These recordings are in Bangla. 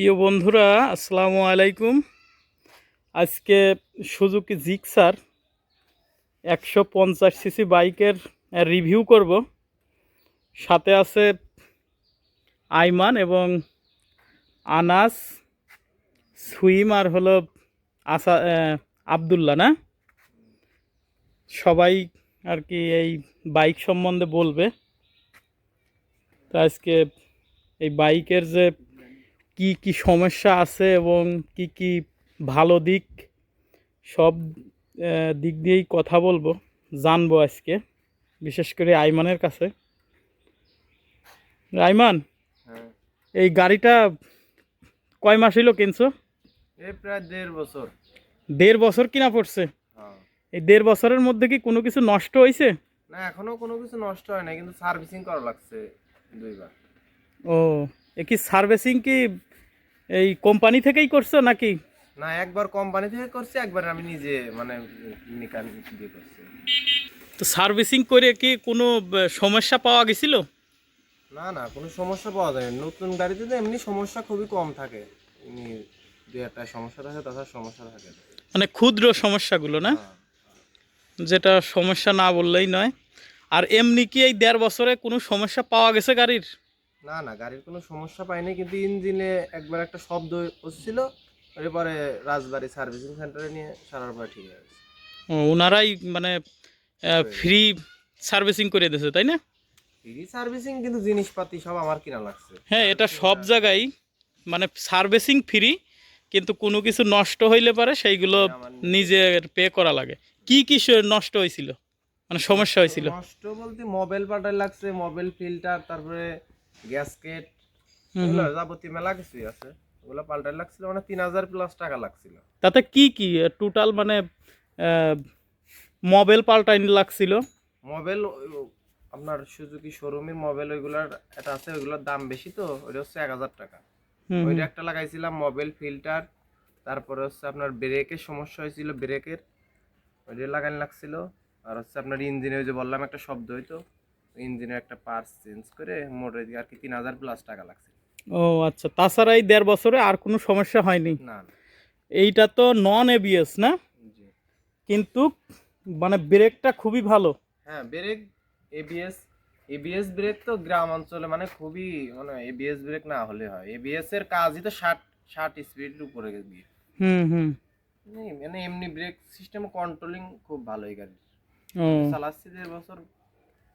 প্রিয় বন্ধুরা, আসসালামু আলাইকুম। আজকে সুজুকি জিক্সার একশো পঞ্চাশ সিসি বাইকের রিভিউ করব। সাথে আছে আইমান এবং আনাস, সুইম আর হলো আসা আবদুল্লা না? সবাই আর কি এই বাইক সম্বন্ধে বলবে। তো আজকে এই বাইকের যে কি কি সমস্যা আছে এবং কি কি ভালো দিক? সব দিক দিয়েই কথা বলব জানব আজকে বিশেষ করে আইমানের কাছে। আইমান হ্যাঁ। এই গাড়িটা কয় মাস হইল কিনছো? প্রায় দেড় বছর। দেড় বছর কিনা পড়ছে? হ্যাঁ। এই দেড় বছরের মধ্যে কি কোনো কিছু নষ্ট হয়েছে না এখনও কোনো কিছু নষ্ট হয় না কিন্তু সার্ভিসিং করা লাগছে দুইবার। ও এ কি সার্ভিসিং কি এই কোম্পানি থেকেই করছ নাকি? না একবার কোম্পানি থেকে করছি একবার আমি নিজে মানে মেকানিক দিয়ে করছি। তো সার্ভিসিং করে কি কোনো সমস্যা পাওয়া গেছিল? না না কোনো সমস্যা পাওয়া যায় না নতুন গাড়িতে তো এমনি সমস্যা খুবই কম থাকে। এমনি দুই একটা সমস্যা থাকে তাছাড়া সমস্যা থাকে মানে ক্ষুদ্র সমস্যাগুলো না? হ্যাঁ। যেটা সমস্যা না বললেই নয়। আর এমনি কি এই দেড় বছরে কোনো সমস্যা পাওয়া গেছে গাড়ির? না না গাড়ির কোনো সমস্যা পাইনি কিন্তু ইঞ্জিনে একবার একটা শব্দ হচ্ছিল এরপরে রাজবাড়ি সার্ভিসিং সেন্টারে নিয়ে সারার পরে ঠিক আছে ও, ওনারাই মানে ফ্রি সার্ভিসিং করে দিয়েছে তাই না? ফ্রি সার্ভিসিং কিন্তু জিনিসপাতি সব আমার কিনা লাগছে। হ্যাঁ এটা সব জায়গায় মানে সার্ভিসিং ফ্রি কিন্তু কোনো কিছু নষ্ট হইলে পারে সেইগুলো আমার নিজের পে করা লাগে। কি কি নষ্ট হয়েছিল মানে সমস্যা হয়েছিল নষ্ট বলতে মোবাইল পাল্টাই লাগছে মোবাইল ফিল্টার তারপরে গ্যাসকেট যাবতীয় মেলা কিছুই আছে। ওগুলো পাল্টাই লাগছিল মানে তিন হাজার প্লাস টাকা লাগছিল। তাতে কি কি টোটাল মানে মোবাইল পাল্টাইনি লাগছিল? মোবাইল আপনার সুজুকি শোরুমের মোবাইল ওইগুলার এটা আছে ওইগুলোর দাম বেশি তো ওইটা হচ্ছে এক হাজার টাকা। ওইটা একটা লাগাইছিলাম মোবাইল ফিল্টার তারপরে হচ্ছে আপনার ব্রেকের সমস্যা হয়েছিল ব্রেকের ওইটা লাগানো লাগছিল। আর হচ্ছে আপনার ইঞ্জিনে ওই যে বললাম একটা শব্দ হইতো ইঞ্জিনের একটা পার্টস চেঞ্জ করে মোটর আর কি তিন হাজার প্লাস টাকা লাগছে। ও আচ্ছা। তাছাড়া এই দেড় বছরে আর কোনো সমস্যা হয়নি? না এইটা তো নন এবিএস না? কিন্তু মানে ব্রেকটা খুবই ভালো। হ্যাঁ ব্রেক এবিএস এবিএস ব্রেক তো গ্রাম অঞ্চলে মানে খুবই মানে এবিএস ব্রেক না হলে হয়। এবিএস এর কাজই তো ষাট ষাট স্পিডের উপরে গিয়ে। হুম হুম। মানে- মানে এমনি ব্রেক সিস্টেম কন্ট্রোলিং খুব ভালো এই গাড়ির। চালাচ্ছি দেড় বছর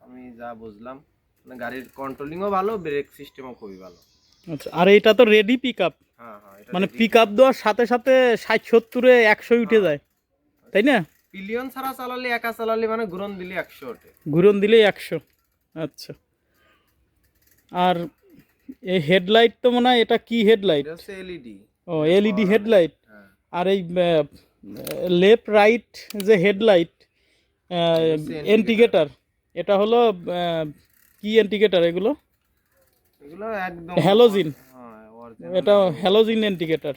আমি যা বুঝলাম মানে গাড়ির কন্ট্রোলিংও ভালো ব্রেক সিস্টেমও খুবই ভালো। আচ্ছা আর এটা তো রেডি পিক আপ হ্যাঁ হ্যাঁ মানে পিক আপ দেওয়ার সাথে সাথে ষাট সত্তরে একশো উঠে যায় তাই না? পিলিয়ন ছাড়া চালালে একা চালালে মানে ঘুরন দিলে একশো ওঠে। ঘুরন দিলেই একশো আচ্ছা। আর এই হেডলাইট তো মনে হয় এটা কি হেডলাইট এলইডি ও এলইডি হেডলাইট হ্যাঁ আর এই লেফট রাইট যে হেডলাইট. ইন্ডিকেটার এটা হলো কি ইন্ডিকেটার এগুলো? এগুলো একদম হ্যালোজিন হ্যাঁ এটা হ্যালোজিন ইন্ডিকেটার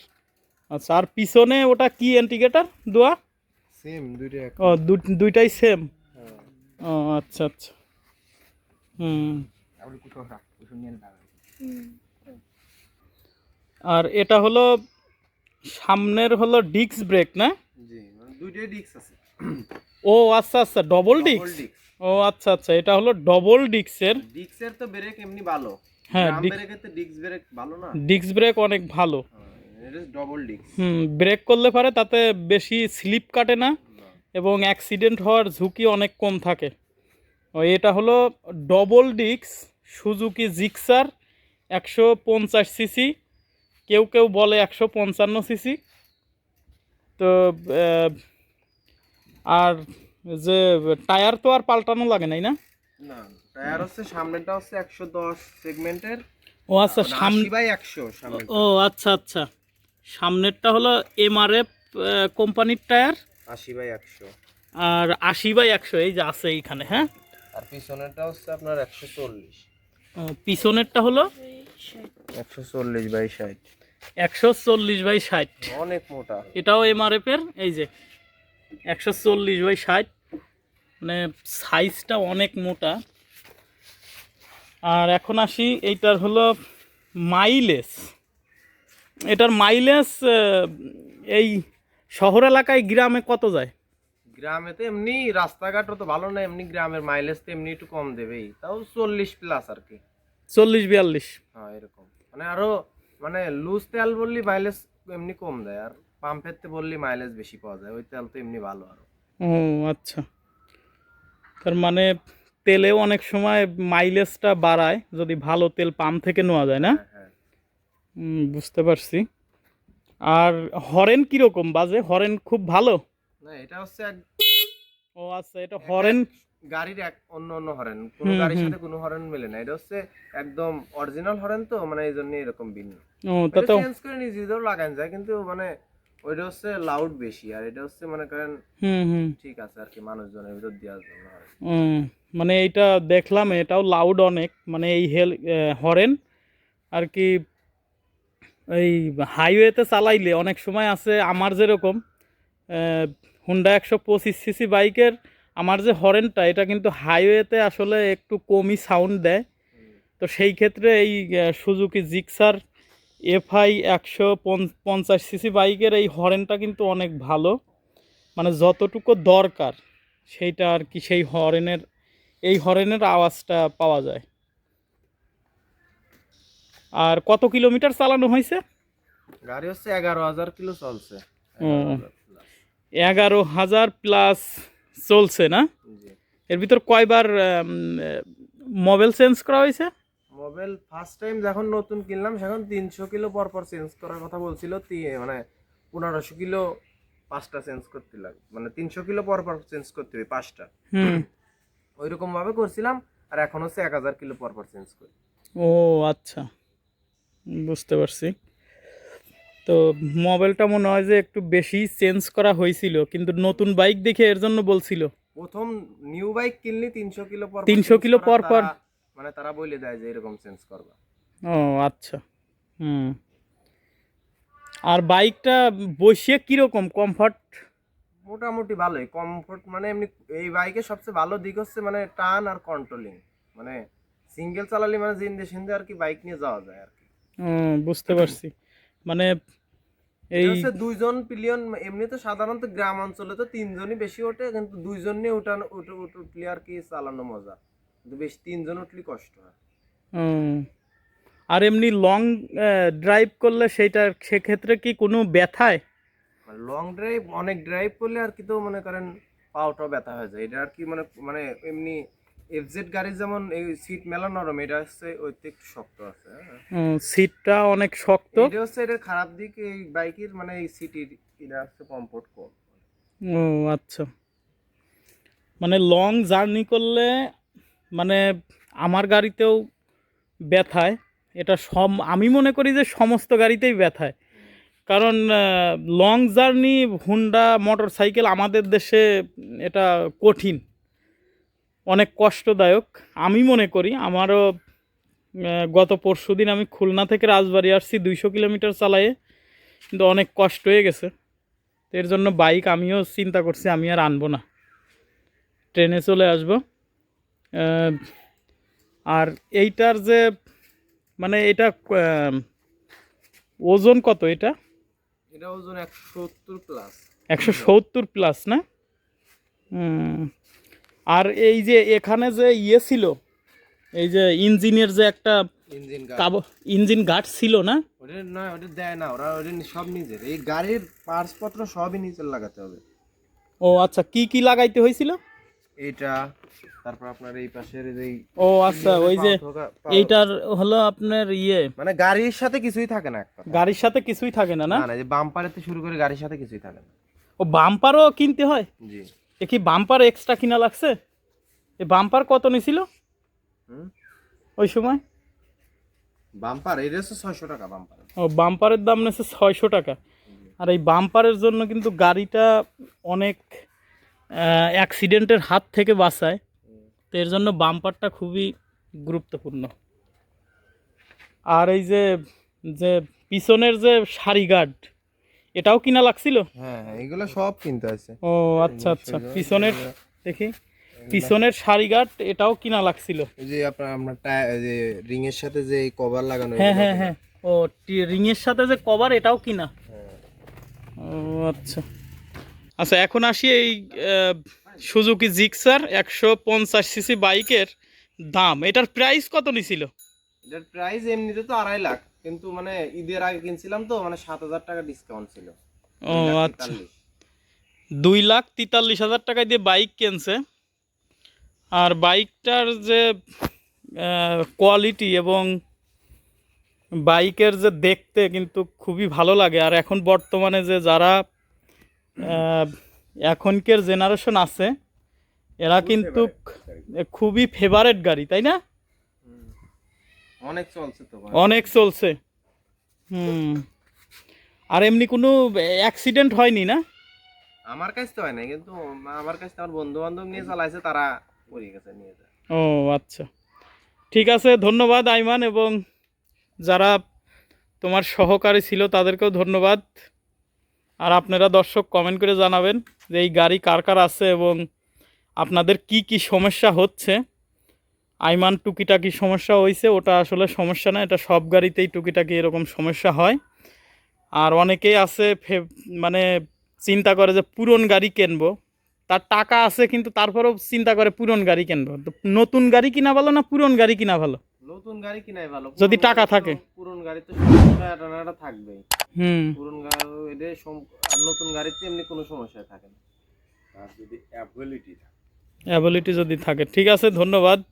আচ্ছা আর পিছনে ওটা কি ইন্ডিকেটার দোয়া? সেম দুইটা এক ও দুইটাই সেম হ্যাঁ। ও আচ্ছা আচ্ছা। হুম। আর এটা হলো সামনের হলো ডিস্ক ব্রেক না? জি মানে দুইটাই ডিস্ক আছে। ও আচ্ছা আচ্ছা ডবল ডিস্ক ও আচ্ছা আচ্ছা এটা হলো ডবল ডিস্কের ডিস্কের তো ব্রেক এমনি ভালো। হ্যাঁ, ব্রেকের তো ডিস্ক ব্রেক ভালো না? ডিস্ক ব্রেক অনেক ভালো। হ্যাঁ, এটা ডবল ডিস্ক হুম ব্রেক করলে পারে তাতে বেশি স্লিপ কাটে না এবং অ্যাক্সিডেন্ট হওয়ার ঝুঁকি অনেক কম থাকে। ও এটা হলো ডবল ডিস্ক সুজুকি জিক্সার একশো পঞ্চাশ সিসি কেউ কেউ বলে একশো পঞ্চান্ন সিসি তো আর যে টায়ার তো আর পাল্টানো লাগে নাই না? না টায়ার হচ্ছে সামনেটা হচ্ছে একশো দশ সেগমেন্টের ও আচ্ছা সামনে বাই একশো ও আচ্ছা আচ্ছা। সামনেরটা হলো এমআরএফ কোম্পানির টায়ার? আশি বাই একশো। আর আশি বাই একশো এই যে আছে এইখানে হ্যাঁ? আর পিছনেরটা হচ্ছে আপনার একশো চল্লিশ। পিছনেরটা হলো? একশো চল্লিশ বাই ষাট। একশো চল্লিশ বাই ষাট। অনেক মোটা। এটাও এমআরএফ এর এই যে। একশো চল্লিশ বাই ষাট। মানে সাইজটা অনেক মোটা। আর এখন আসি এইটার হলো মাইলেজ। এটার মাইলেজ এই শহর এলাকায় গ্রামে কত যায়? গ্রামে তো এমনি রাস্তাঘাটও তো ভালো না এমনি গ্রামের মাইলেজ তো এমনি একটু কম দেবেই। তাও চল্লিশ প্লাস আর কি। চল্লিশ বিয়াল্লিশ। হ্যাঁ এরকম। মানে আরও মানে লুজ তেল বললি মাইলেজ এমনি কম দেয় আর পাম্পের তে বললি মাইলেজ বেশি পাওয়া যায় ওই তেল তো এমনি ভালো আরও। ও আচ্ছা। তার মানে তেলেও অনেক সময় মাইলেজটা বাড়ায় যদি ভালো তেল পাম্প থেকে নেওয়া যায় না? হ্যাঁ হ্যাঁ। বুঝতে পারছি। আর হরেন কীরকম? বাজে? হরেন খুব ভালো? না এটা হচ্ছে ও আচ্ছা এটা হরেন গাড়ির এক অন্য অন্য হরেন। কোনো গাড়ির সাথে কোনো হরেন মেলে না। এটা হচ্ছে একদম অরিজিনাল হরেন তো মানে এই জন্য এরকম ভিন্ন। ও তো চেঞ্জ করে নিজেদেরও লাগান যায় কিন্তু মানে ওইটা হচ্ছে লাউড বেশি আর এটা হচ্ছে মনে করেন হুম হুম। ঠিক আছে আর কি মানুষজনের ভিতর দেওয়ার জন্য মানে এইটা দেখলাম এটাও লাউড অনেক মানে এই হেল হরেন আর কি এই হাইওয়েতে চালাইলে অনেক সময় আছে আমার যেরকম হুন্ডা একশো পঁচিশ সিসি বাইকের আমার যে হরেনটা এটা কিন্তু হাইওয়েতে আসলে একটু কমই সাউন্ড দেয়। তো সেই ক্ষেত্রে এই সুজুকি জিক্সার এফআই একশো পঞ্চাশ সিসি বাইকের এই হরেনটা কিন্তু অনেক ভালো। মানে যতটুকু দরকার সেইটা আর কি সেই হরেনের এই হরেনের আওয়াজটা পাওয়া যায়। আর কত কিলোমিটার চালানো হয়েছে? গাড়ি হচ্ছে এগারো হাজার কিলো চলছে। এগারো হাজার প্লাস চলছে না? এর ভিতর কয়বার মোবাইল চেঞ্জ করা হয়েছে? মোবাইল ফার্স্ট টাইম যখন নতুন কিনলাম সেখন তিনশো কিলো পর পর চেঞ্জ করার কথা বলছিল। মানে পনেরোশো কিলো পাঁচটা চেঞ্জ করতে লাগবে মানে তিনশো কিলো পর পর চেঞ্জ করতে হবে পাঁচটা। হুম। ওই রকম ভাবে করছিলাম আর এখন হচ্ছে এক হাজার কিলো পর পর চেঞ্জ করি। ও আচ্ছা। বুঝতে পারছি। তো মোবাইলটা মনে হয় যে একটু বেশি চেঞ্জ করা হয়েছিল কিন্তু নতুন বাইক দেখে এর জন্য বলছিল। প্রথম নিউ বাইক কিনলি তিনশো কিলো পর 300 কিলো পর পর? মানে তারা বলে দেয় যে এরকম চেঞ্জ করবা। ও আচ্ছা। হুম। আর বাইকটা বসিয়ে কীরকম? কমফর্ট মোটামুটি ভালোই। কমফোর্ট মানে এমনি এই বাইকের সবচেয়ে ভালো দিক হচ্ছে মানে টান আর কন্ট্রোলিং মানে সিঙ্গেল চালালে মানে জিন্দে সিন্দে আর কি বাইক নিয়ে যাওয়া যায় আর কি। বুঝতে পারছি। মানে এই দুইজন পিলিয়ন এমনি তো সাধারণত গ্রাম অঞ্চলে তো তিনজনই বেশি ওঠে কিন্তু দুইজন নিয়ে উঠানো উঠে উঠে উঠলে আর কি চালানো মজা। কিন্তু বেশি তিনজন উঠলে কষ্ট হয়। আর এমনি লং ড্রাইভ করলে সেইটা সেক্ষেত্রে কি কোনো ব্যথায়? লং ড্রাইভ অনেক ড্রাইভ করলে আর কি তো মনে করেন পাওটাও ব্যথা হয়ে যায়। এটা আর কি মানে মানে এমনি এফজেড গাড়ির যেমন এই সিট মেলা নরম এটা হচ্ছে ওই একটু শক্ত আছে হ্যাঁ। সিটটা অনেক শক্ত। এটা হচ্ছে এটার খারাপ দিক এই বাইকের মানে এই সিটির এটা হচ্ছে কমফোর্ট কম। ও আচ্ছা। মানে লং জার্নি করলে মানে আমার গাড়িতেও ব্যথায়। এটা সম, আমি মনে করি যে সমস্ত গাড়িতেই ব্যথায়। কারণ long journey Honda motor cycle আমাদের দেশে এটা কঠিন, অনেক কষ্টদায়ক। আমি মনে করি আমারও গত পরশু দিন আমি খুলনা থেকে রাজবাড়ি আসছি দুইশো কিলোমিটার চালায়ে, কিন্তু অনেক কষ্ট হয়ে গেছে। এর জন্য বাইক আমিও চিন্তা করছি আমি আর আনব না। ট্রেনে চলে আসব। আর এইটার যে মানে এটা ওজন কত এটা? এটা ওজন একশো সত্তর প্লাস একশো সত্তর প্লাস না? আর এই যে এখানে যে ইয়ে ছিল এই যে ইঞ্জিনের যে একটা ইঞ্জিন গার্ড। ছিল না? ওটা নয় ওটা দেয় না ওরা ওটা সব নিজের। এই গাড়ির পার্টস পত্র সবই নিজের লাগাতে হবে। ও আচ্ছা কি কি লাগাইতে হয়েছিল? এইটা তারপর আপনার এই পাশের এই ও আচ্ছা ওই যে এইটার হলো আপনার ইয়ে। মানে গাড়ির সাথে কিছুই থাকে না গাড়ির সাথে কিছুই থাকে না না? না যে বাম্পারেতে শুরু করে গাড়ির সাথে কিছুই থাকে না। ও বাম্পারও কিনতে হয়? জি। এ কি বাম্পার এক্সট্রা কিনা লাগছে? এই বাম্পার কত নিছিল? ওই সময়? বাম্পার এটা হচ্ছে ছয়শো টাকা বাম্পার। ও বাম্পারের দাম নিয়েছে ছয়শো টাকা। আর এই বাম্পারের জন্য কিন্তু গাড়িটা অনেক অ্যাক্সিডেন্টের হাত থেকে বাঁচায়। তো এর জন্য বাম্পারটা খুবই গুরুত্বপূর্ণ। আর এই যে যে পিছনের যে সারি গার্ড এটাও কিনা লাগছিল? হ্যাঁ হ্যাঁ এগুলো সব কিনতে আছে ও আচ্ছা আচ্ছা পিছনের দেখি। পিছনের সারি গার্ড এটাও কিনা লাগছিল? এই যে আপনার টায়ার যে রিং এর সাথে যে কভার লাগানো হ্যাঁ হ্যাঁ হ্যাঁ। ও রিংয়ের সাথে যে কভার এটাও কিনা? হ্যাঁ। ও আচ্ছা। আচ্ছা এখন আসি এই সুজুকি জিক্সার একশো পঞ্চাশ সিসি বাইকের দাম। এটার প্রাইস কত নিছিল? এটার প্রাইস এমনিতে তো আড়াই লাখ কিন্তু মানে ঈদের আগে কিনছিলাম তো মানে সাত হাজার টাকা ডিসকাউন্ট ছিল। ও আচ্ছা। দুই লাখ তেতাল্লিশ হাজার টাকা দিয়ে বাইক কিনছে। আর বাইকটার যে কোয়ালিটি এবং বাইকের যে দেখতে কিন্তু খুবই ভালো লাগে। আর এখন বর্তমানে যে যারা এখনকার জেনারেশন আছে। এরা কিন্তু খুবই ফেভারেট গাড়ি তাই না? অনেক চলছে তো অনেক চলছে। হুম। আর এমনি কোনো অ্যাক্সিডেন্ট হয়নি না? আমার কাছে তো হয় না কিন্তু আমার কাছে আমার বন্ধু বান্ধব নিয়ে চালাইছে তারা পড়ে গেছে নিয়ে ও আচ্ছা। ঠিক আছে ধন্যবাদ আইমান এবং যারা তোমার সহকারী ছিল তাদেরকেও ধন্যবাদ। আর আপনারা দর্শক কমেন্ট করে জানাবেন যে এই গাড়ি কার কার আছে এবং আপনাদের কি কি সমস্যা হচ্ছে। আইমান টুকিটাকি সমস্যা হয়েছে, ওটা আসলে সমস্যা না, এটা সব গাড়িতেই টুকিটাকি এরকম সমস্যা হয়। আর অনেকেই আছে মানে চিন্তা করে যে পুরন গাড়ি কিনবো। তার টাকা আছে কিন্তু তারপরেও চিন্তা করে পুরন গাড়ি কিনবো। নতুন গাড়ি কিনা ভালো না পুরন গাড়ি কিনা ভালো? নতুন গাড়ি কিনাই ভালো। যদি টাকা থাকে। পুরনো গাড়িতে সমস্যা টানাটা থাকবেই। হুম। পুরনো গাড়ি এটা সম- আর নতুন গাড়িতে এমনি কোনো সমস্যা থাকে না। আর যদি অ্যাবিলিটি থাকে। অ্যাবিলিটি যদি থাকে। ঠিক আছে ধন্যবাদ।